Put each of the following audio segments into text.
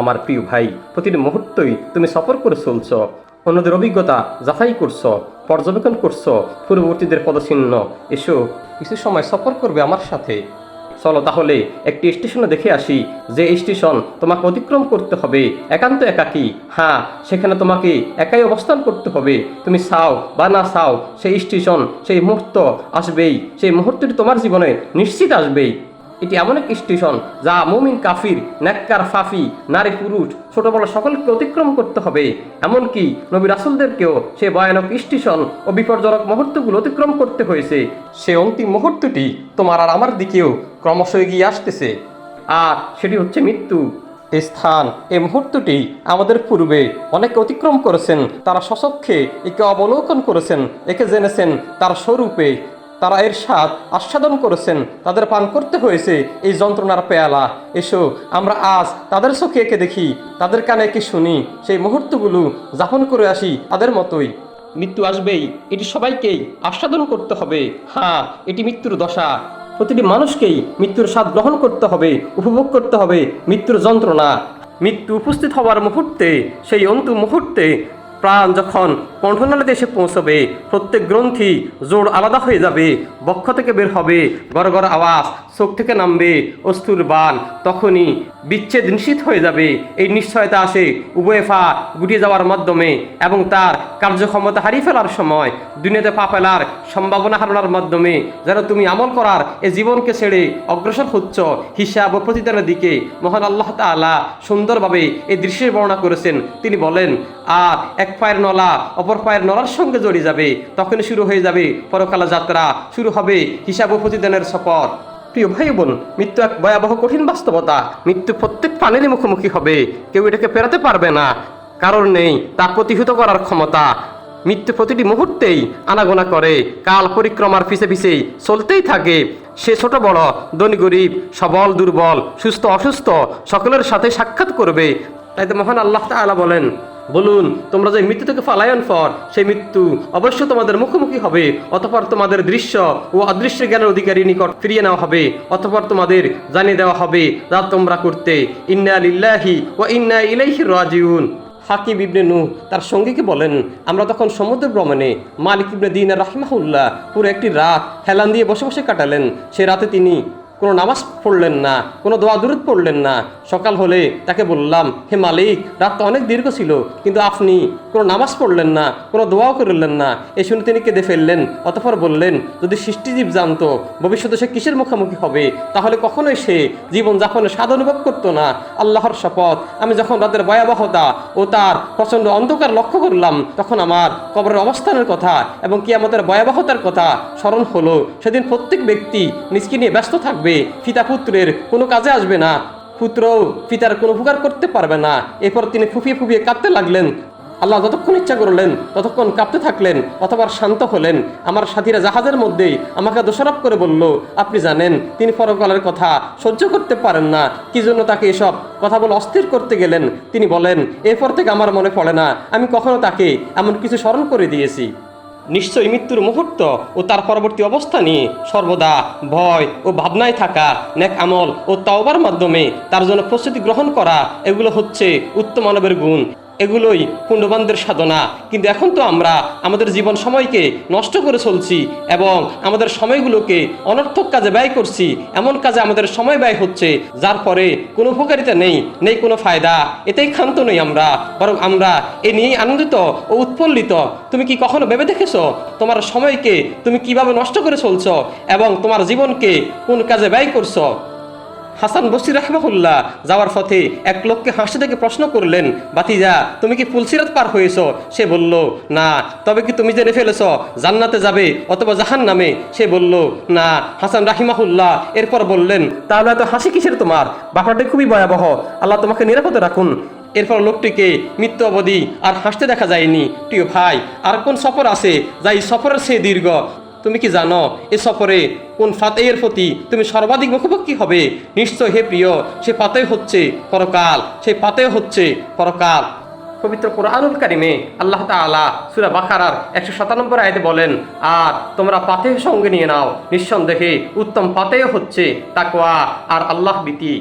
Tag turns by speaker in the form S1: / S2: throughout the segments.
S1: আমার প্রিয় ভাই, প্রতিটি মুহূর্তই তুমি সফর করে চলছ, অন্যদের অভিজ্ঞতা যাচাই করছ, পর্যবেক্ষণ করছ, পূর্ববর্তীদের পদচিহ্ন। এসো, কিছু সময় সফর করবে আমার সাথে। চলো তাহলে একটি স্টেশনে দেখে আসি, যে স্টেশন তোমাকে অতিক্রম করতে হবে, একান্ত একাকী। হ্যাঁ সেখানে তোমাকে একাই অবস্থান করতে হবে। তুমি চাও বা না চাও, সেই স্টেশন, সেই মুহূর্ত আসবেই, সেই মুহূর্তটি তোমার জীবনে নিশ্চিত আসবেই। এটি এমন এক স্টেশন যা মুমিন কাফির, নেককার ফাফি নারী, পুরুষ, ছোট বড় সকলকে অতিক্রম করতে হবে। এমনকি নবী রাসুলদেরকেও সে ভয়ানক স্টেশন ও বিপজ্জনক মুহূর্তগুলো অতিক্রম করতে হয়েছে। সে অন্তিম মুহূর্তটি তোমার আর আমার দিকেও ক্রমশ এগিয়ে আসতেছে। আর সেটি হচ্ছে মৃত্যু। এই স্থান এই মুহূর্তটি আমাদের পূর্বে অনেকে অতিক্রম করেছেন, তারা সচক্ষে একে অবলোকন করেছেন, একে জেনেছেন, তার স্বরূপে তারা এর স্বাদ আস্বাদন করেছেন, তাদের পান করতে হয়েছে এই যন্ত্রণার পেয়ালা। এসো, আমরা আজ তাদের চোখে একে দেখি, তাদের কানে একে শুনি, সেই মুহূর্তগুলো যাপন করে আসি তাদের মতোই। মৃত্যু আসবেই, এটি সবাইকেই আস্বাদন করতে হবে। হ্যাঁ এটি মৃত্যুর দশা। প্রতিটি মানুষকেই মৃত্যুর স্বাদ গ্রহণ করতে হবে, উপভোগ করতে হবে মৃত্যুর যন্ত্রণা। মৃত্যু উপস্থিত হওয়ার মুহূর্তে, সেই অন্তিম মুহূর্তে প্রাণ যখন কণ্ঠনালীতে এসে পৌঁছবে, প্রত্যেক গ্রন্থি জোর আলাদা হয়ে যাবে, বক্ষ থেকে বের হবে, গড় আওয়াজ চোখ থেকে নামবে অস্তুর বান তখনই বিচ্ছেদ নিশ্চিত হয়ে যাবে। এই নিশ্চয়তা আসে উভয় ফা গুটিয়ে যাওয়ার মাধ্যমে এবং তার কার্যক্ষমতা হারিয়ে ফেলার সময়। দুনিয়াতে পা ফেলার সম্ভাবনা হারানোর মাধ্যমে যেন তুমি আমল করার এই জীবনকে ছেড়ে অগ্রসর হচ্ছ। হিসাব ও প্রতিদানের দিকে মহান আল্লাহ তাআলা সুন্দরভাবে এই দৃশ্যের বর্ণনা করেছেন। তিনি বলেন, আর এক পায়ের নলা অপর পায়ের নলার সঙ্গে জড়িয়ে যাবে। তখনই শুরু হয়ে যাবে পরকালা যাত্রা। শুরু হবে হিসাব ও প্রতিদানের সফর। প্রিয় ভাই বোন, মৃত্যু এক ভয়াবহ কঠিন বাস্তবতা। মৃত্যু প্রত্যেক প্রাণেরই মুখোমুখি হবে। কেউ এটাকে পেরাতে পারবে না। কারণ নেই, তা প্রতিহত করার ক্ষমতা। মৃত্যু প্রতিটি মুহূর্তেই আনাগোনা করে। কাল পরিক্রমার পিছে পিছে চলতেই থাকে। সে ছোট বড়, ধনী গরিব, সবল, দুর্বল, সুস্থ, অসুস্থ, সকলের সাথে সাক্ষাৎ করবে। তাই তো মহান আল্লাহ তাআলা বলেন বলুন, তোমরা যে মৃত্যু থেকে পালায়ন পর, সেই মৃত্যু অবশ্য তোমাদের মুখোমুখি হবে, অতপর তোমাদের দৃশ্য ও অদৃশ্য জ্ঞানের অধিকারী নিকট ফিরিয়ে নেওয়া হবে, অতপর তোমাদের জানিয়ে দেওয়া হবে, যা তোমরা করতে। ইন্না লিল্লাহি ও ইন্না ইলাইহি রাজিউন। হাকিম ইবনে নূহ তার সঙ্গীকে বলেন, আমরা তখন সমুদ্র ভ্রমণে মালিক ইবনে দিন রাহিমাহুল্লাহ পুরো একটি রাত হেলান দিয়ে বসে বসে কাটালেন। সে রাতে তিনি কোনো নামাজ পড়লেন না, কোনো দোয়া দূরত পড়লেন না। সকাল হলে তাকে বললাম, হে মালিক, রাতটা অনেক দীর্ঘ ছিল, কিন্তু আপনি কোনো নামাজ পড়লেন না, কোনো দোয়াও করলেন না। এই শুনে তিনি কেঁদে ফেললেন, অতঃপর বললেন, যদি সৃষ্টিজীব জানতো ভবিষ্যতে সে কিসের মুখোমুখি হবে, তাহলে কখনোই সে জীবন যাপনের স্বাদ অনুভব করতো না। আল্লাহর শপথ, আমি যখন রাতের ভয়াবহতা ও তার প্রচণ্ড অন্ধকার লক্ষ্য করলাম, তখন আমার কবরের অবস্থানের কথা এবং কি আমাদের ভয়াবহতার কথা স্মরণ হলো। সেদিন প্রত্যেক ব্যক্তি নিজকে নিয়ে ব্যস্ত থাকবে পিতা পুত্রের কোনো কাজে আসবে না। পুত্র পিতার কোনো উপকার করতে পারবে না। এরপর তিনি ফুপিয়ে ফুপিয়ে কাঁদতে লাগলেন। আল্লাহ যতক্ষণ ইচ্ছা করলেন, ততক্ষণ কাঁপতে থাকলেন, অথবা শান্ত হলেন। আমার সাথীরা জাহাজের মধ্যেই আমাকে দোষারোপ করে বলল, আপনি জানেন, তিনি পরকালের কথা সহ্য করতে পারেন না। কি জন্য তাকে এসব কথা বলে অস্থির করতে গেলেন? তিনি বলেন, এরপর থেকে আমার মনে পড়ে না। আমি কখনো তাকে এমন কিছু স্মরণ করে দিয়েছি। নিশ্চয়ই মৃত্যুর মুহূর্ত ও তার পরবর্তী অবস্থা নিয়ে সর্বদা ভয় ও ভাবনায় থাকা ন্যাক আমল ও তাওবার মাধ্যমে তার জন্য প্রস্তুতি গ্রহণ করা, এগুলো হচ্ছে উত্তম মানবের গুণ। এগুলোই পুণ্যবানদের সাধনা। কিন্তু এখন তো আমরা আমাদের জীবন সময়কে নষ্ট করে চলছি এবং আমাদের সময়গুলোকে অনর্থক কাজে ব্যয় করছি। এমন কাজে আমাদের সময় ব্যয় হচ্ছে, যার পরে কোনো উপকারিতা নেই নেই কোনো ফায়দা। এতেই ক্ষান্ত নই আমরা, বরং আমরা এ নিয়েই আনন্দিত ও উৎফুল্লিত। তুমি কি কখনো ভেবে দেখেছ তোমার সময়কে তুমি কীভাবে নষ্ট করে চলছ এবং তোমার জীবনকে কোন কাজে ব্যয় করছ? হাসান বসির রাহমাহুল্লাহ যাওয়ার পথে এক লোককে হাসি থেকে প্রশ্ন করলেন, বাতিজা, তুমি কি ফুলসিরাত পার হয়েছ? সে বলল, না, তবে কি তুমি জেনে ফেলেছ, জান্নাতে যাবে অথবা জাহান নামে সে বলল, না, হাসান রাহিমাহুল্লাহ, এরপর বললেন, তাহলে এত হাসি কিসের তোমার? ব্যাপারটা খুবই ভয়াবহ। আল্লাহ তোমাকে নিরাপদে রাখুন। এরপর লোকটিকে মৃত্যু অবধি আর হাসতে দেখা যায়নি। প্রিয় ভাই, আর কোন সফর আছে, যাই সফরের সে দীর্ঘ? তুমি কি জানো, এ সফরে কোন ফাতেহের প্রতি তুমি সর্বাধিক মুখোমুখি হবে? নিশ্চয় হে প্রিয়, সে পাতে হচ্ছে পরকাল সেই পাতে হচ্ছে পরকাল। পবিত্র কোরআনুল কারিমে আল্লাহ তাআলা সূরা বাকারার একশো সাতানব্বই আয়াতে বলেন, আর তোমরা পাতেহ সঙ্গে নিয়ে নাও। নিঃসন্দেহে উত্তম পাতেহ হচ্ছে তাকওয়া আর আল্লাহ ভীতি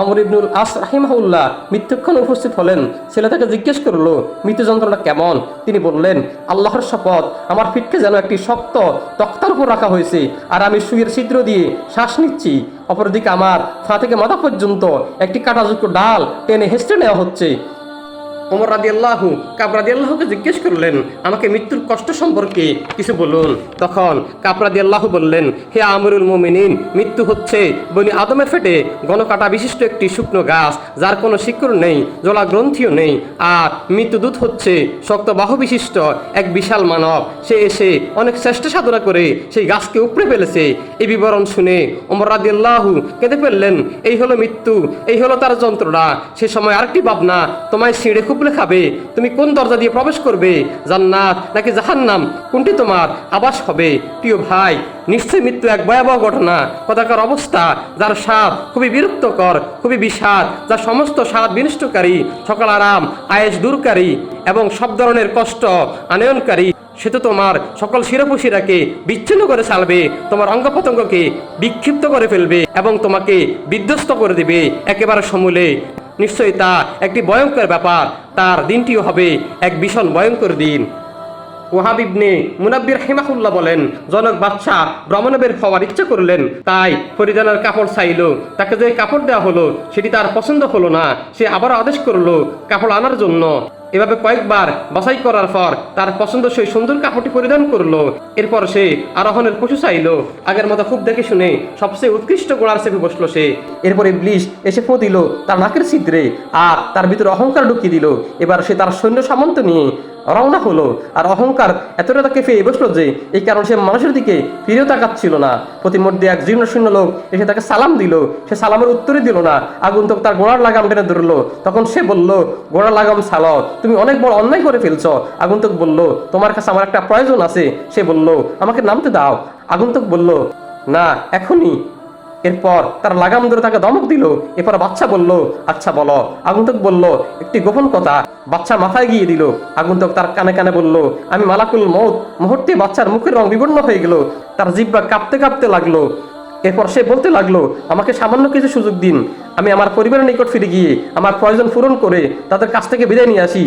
S1: আমর ইবনুল আস রাহিমাহুল্লাহ মৃত্যুক্ষণ উপস্থিত হলেন। ছেলে তাকে জিজ্ঞেস করল, মৃত্যু যন্ত্রণা কেমন? তিনি বললেন, আল্লাহর শপথ, আমার পিঠকে যেন একটি শক্ত তক্তার উপর রাখা হয়েছে, আর আমি সুইয়ের ছিদ্র দিয়ে শ্বাস নিচ্ছি। অপরদিকে আমার ফা থেকে মাথা পর্যন্ত একটি কাটাযুক্ত ডাল টেনে হেস্টে নেওয়া হচ্ছে। ওমর রাদি আল্লাহু কাবরাদি আল্লাহকে জিজ্ঞেস করলেন, আমাকে মৃত্যুর কষ্ট সম্পর্কে কিছু বলুন? তখন কাবরাদি আল্লাহ বললেন, হে আমরুল মোমিনিন, মৃত্যু হচ্ছে বনি আদমে ফেটে। গণকাটা বিশিষ্ট একটি শুকনো গাছ, যার কোনো শিকড় নেই জলা গ্রন্থিও নেই, আর মৃত্যুদূত হচ্ছে শক্ত বাহু বিশিষ্ট এক বিশাল মানব। সে এসে অনেক চেষ্টা সাধনা করে সেই গাছকে উপড়ে ফেলেছে। এই বিবরণ শুনে ওমর রাদি আল্লাহু কেঁদে ফেললেন, এই হলো মৃত্যু, এই হলো তার যন্ত্রণা। সে সময় আরেকটি ভাবনা, তোমায় ছিঁড়ে খুপলে খাবে, তুমি কোন দরজা দিয়ে প্রবেশ করবে? জান্নাত নাকি জাহান্নাম? কোনটি তোমার আবাস হবে? প্রিয় ভাই, নিশ্চয় মৃত্যু এক ভয়াবহ ঘটনা। কথাকার অবস্থা, যার স্বাদ খুবই বিরক্তকর, খুবই বিষাদ, যা সমস্ত স্বাদ বিনষ্টকারী, সকল আরাম আয়েস দূরকারী এবং সব ধরনের কষ্ট আনয়নকারী, সে তো তোমার সকল শিরপুশিরাকে বিচ্ছিন্ন করে চালবে তোমার অঙ্গ প্রত্যঙ্গকে বিক্ষিপ্ত করে ফেলবে এবং তোমাকে বিধ্বস্ত করে দিবে, একেবারে সমূলে। নিশ্চয়ই তা একটি ভয়ঙ্কর ব্যাপার। তার দিনটিও হবে এক ভীষণ ভয়ঙ্কর দিন। ওহাব ইবনে মুনাব্বির হেমাহুল্লাহ বলেন, জনক বাদশাহ ভ্রমণে হওয়ার ইচ্ছা করলেন, তাই ফরিদানার কাপড় চাইল। তাকে যে কাপড় দেওয়া হলো, সেটি তার পছন্দ হলো না, সে আবার আদেশ করল কাপড় আনার জন্য। এভাবে কয়েকবার বাছাই করার পর তার পছন্দ সেই সুন্দর কাপড়টি পরিধান করল। এরপর সে আরোহণের পশু চাইলো। আগের মতো খুব দেখে শুনে সবচেয়ে উৎকৃষ্ট গোড়ার চেপে বসল সে। এরপরে ব্লিশ এসে ফো দিল তার নাকের ছিদ্রে আর তার ভিতরে অহংকার ঢুকিয়ে দিল। এবার সে তার সৈন্য সামন্ত নিয়ে রওনা হলো। আর অহংকার এতটা তাকে পেয়ে বসল যে এই কারণে সে মানুষের দিকে ফিরেও তাকাচ্ছিল না। প্রতিমধ্যে এক জীর্ণ শূন্য লোক এসে তাকে সালাম দিল। সে সালামের উত্তরই দিল না। আগন্তুক তার গোড়ার লাগাম টেনে ধরলো। তখন সে বলল, গোড়ার লাগাম সাল তুমি অনেক বড় অন্যায় করে ফেলছো। আগন্তুক বলল, তোমার কাছে আমার একটা প্রয়োজন আছে। সে বলল, আমাকে নামতে দাও। আগন্তুক বলল, না, এখনই। এরপর তার লাগাম ধরে তাকে ধমক দিল। এরপর বাচ্চা বলল আচ্ছা বলো। আগন্তুক বলল, একটি গোপন কথা। বাচ্চা মাথায় গিয়ে দিল। আগন্তুক তার কানে কানে বলল, আমি মালাকুল মৌত মুহূর্তে বাচ্চার মুখের রং বিবর্ণ হয়ে গেল। তার জিব্বা কাঁপতে কাঁপতে লাগল। এরপর সে বলতে লাগল, আমাকে সামান্য কিছু সুযোগ দিন। আমি আমার পরিবারের নিকট ফিরে গিয়ে আমার প্রয়োজন পূরণ করে তাদের কাছ থেকে বিদায় নিয়ে আসি।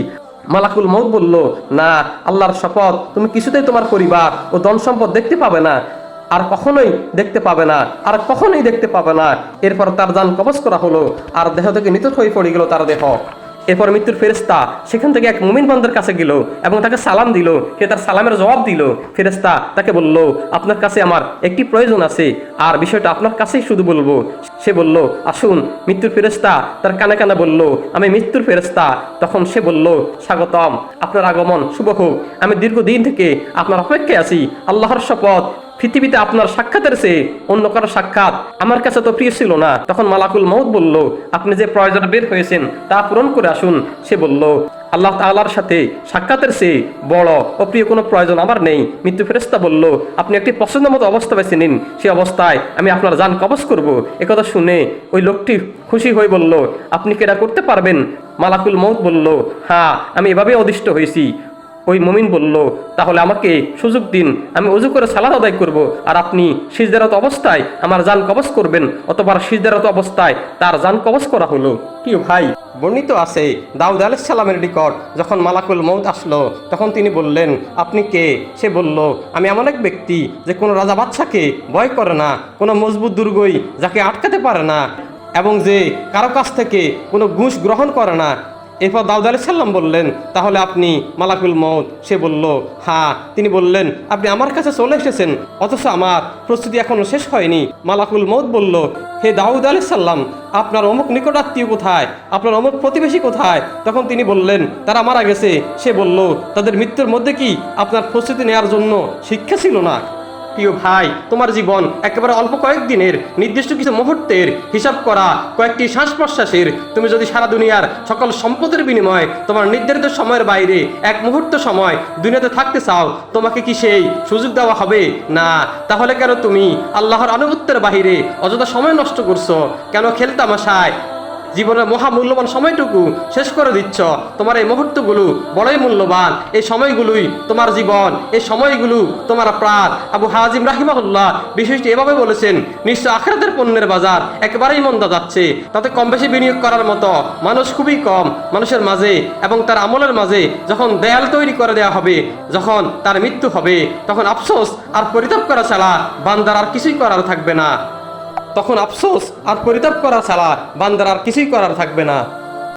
S1: মালাকুল মৌত বলল, না, আল্লাহর শপথ। তুমি কিছুতেই তোমার পরিবার ও ধন সম্পদ দেখতে পাবে না। আর কখনোই দেখতে পাবে না, আর কখনোই দেখতে পাবে না। এরপর তার যান কবচ করা হলো, আর দেহ থেকে নিতর হয়ে পড়ে গেল তার দেহ। এরপর মৃত্যুর ফেরেস্তা সেখান থেকে এক মুমিন বান্দার কাছে গেল এবং তাকে সালাম দিল। সে তার সালামের জবাব দিল। ফেরেস্তা তাকে বলল, আপনার কাছে আমার একটি প্রয়োজন আছে, আর বিষয়টা আপনার কাছেই শুধু বলব। সে বলল, আসুন। মৃত্যুর ফেরেস্তা তার কানে কানে বলল, আমি মৃত্যুর ফেরেস্তা তখন সে বলল, স্বাগতম। আপনার আগমন শুভ হোক। আমি দীর্ঘদিন থেকে আপনার অপেক্ষায় আছি। আল্লাহর শপথ পৃথিবীতে আপনার সাক্ষাতের চেয়ে অন্য কারও সাক্ষাৎ আমার কাছে তো প্রিয় ছিল না। তখন মালাকুল মৌত বলল, আপনি যে প্রয়োজন বের হয়েছেন, তা পূরণ করে আসুন। সে বলল, আল্লাহ তাআলার সাথে সাক্ষাতের চেয়ে বড় ও প্রিয় কোনো প্রয়োজন আমার নেই। মৃত্যু ফেরেস্তা বলল, আপনি একটি পছন্দ মতো অবস্থা বেছে নিন। সেই অবস্থায় আমি আপনার যান কবজ করব। একথা শুনে ওই লোকটি খুশি হয়ে বলল, আপনি কি এটা করতে পারবেন? মালাকুল মৌত বলল হ্যাঁ আমি এভাবে অদিষ্ট হয়েছি। ওই মমিন বলল, তাহলে আমাকে সুযোগ দিন, আমি অজু করে সালাদ আদায় করব, আর আপনি সিজদারত অবস্থায় আমার যান কবচ করবেন, অথবা সিজদারত অবস্থায় তার যান কবচ করা হলো। প্রিয় ভাই, বর্ণিত আছে, দাউদ সালামের নিকট যখন মালাকুল মৌত আসলো, তখন তিনি বললেন, আপনি কে? সে বলল, আমি এমন এক ব্যক্তি যে কোনো রাজা বাচ্চাকে ভয় করে না, কোনো মজবুত দুর্গই যাকে আটকাতে পারে না, এবং যে কারও কাছ থেকে কোনো ঘুষ গ্রহণ করে না এরপর দাউদ আলি সাল্লাম বললেন, তাহলে আপনি মালাকুল মৌত সে বলল হ্যাঁ। তিনি বললেন, আপনি আমার কাছে চলে এসেছেন, অথচ আমার প্রস্তুতি এখনও শেষ হয়নি। মালাকুল মৌত বলল, হে দাউদ আলি সাল্লাম আপনার অমুক নিকটাত্মীয় কোথায়? আপনার অমুক প্রতিবেশী কোথায়? তখন তিনি বললেন, তারা মারা গেছে। সে বলল, তাদের মৃত্যুর মধ্যে কি আপনার প্রস্তুতি নেওয়ার জন্য শিক্ষা ছিল না? প্রিয় ভাই, তোমার জীবন একেবারে অল্প কয়েকদিনের নির্দিষ্ট কিছু মুহূর্তের হিসাব করা, কয়েকটি শ্বাস প্রশ্বাসের, তুমি যদি সারা দুনিয়ার সকল সম্পদের বিনিময়ে তোমার নির্ধারিত সময়ের বাইরে এক মুহূর্ত সময় দুনিয়াতে থাকতে চাও, তোমাকে কি সেই সুযোগ দেওয়া হবে? না, তাহলে কেন তুমি আল্লাহর আনুগত্যের বাহিরে অযথা সময় নষ্ট করছ? কেন খেলতামাশায় জীবনের মহামূল্যবান সময়টুকু শেষ করে দিচ্ছ। তোমার এই মুহূর্তগুলো বড়ই মূল্যবান। এই সময়গুলোই তোমার জীবন। এই সময়গুলো তোমার প্রাণ। আবু হাজিম রাহিমাহুল্লাহ বিষয়টি এভাবে বলেছেন, নিশ্চয় আখরাতের পণ্যের বাজার একেবারেই মন্দা যাচ্ছে। তাতে কম বেশি বিনিয়োগ করার মতো মানুষ খুবই কম। মানুষের মাঝে এবং তার আমলের মাঝে যখন দেয়াল তৈরি করে দেওয়া হবে, যখন তার মৃত্যু হবে, তখন আফসোস আর পরিতাপ করা ছাড়া বান্দার আর কিছুই করার থাকবে না। তখন আফসোস আর পরিতাপ করা ছাড়া বান্দার আর কিছুই করার থাকবে না।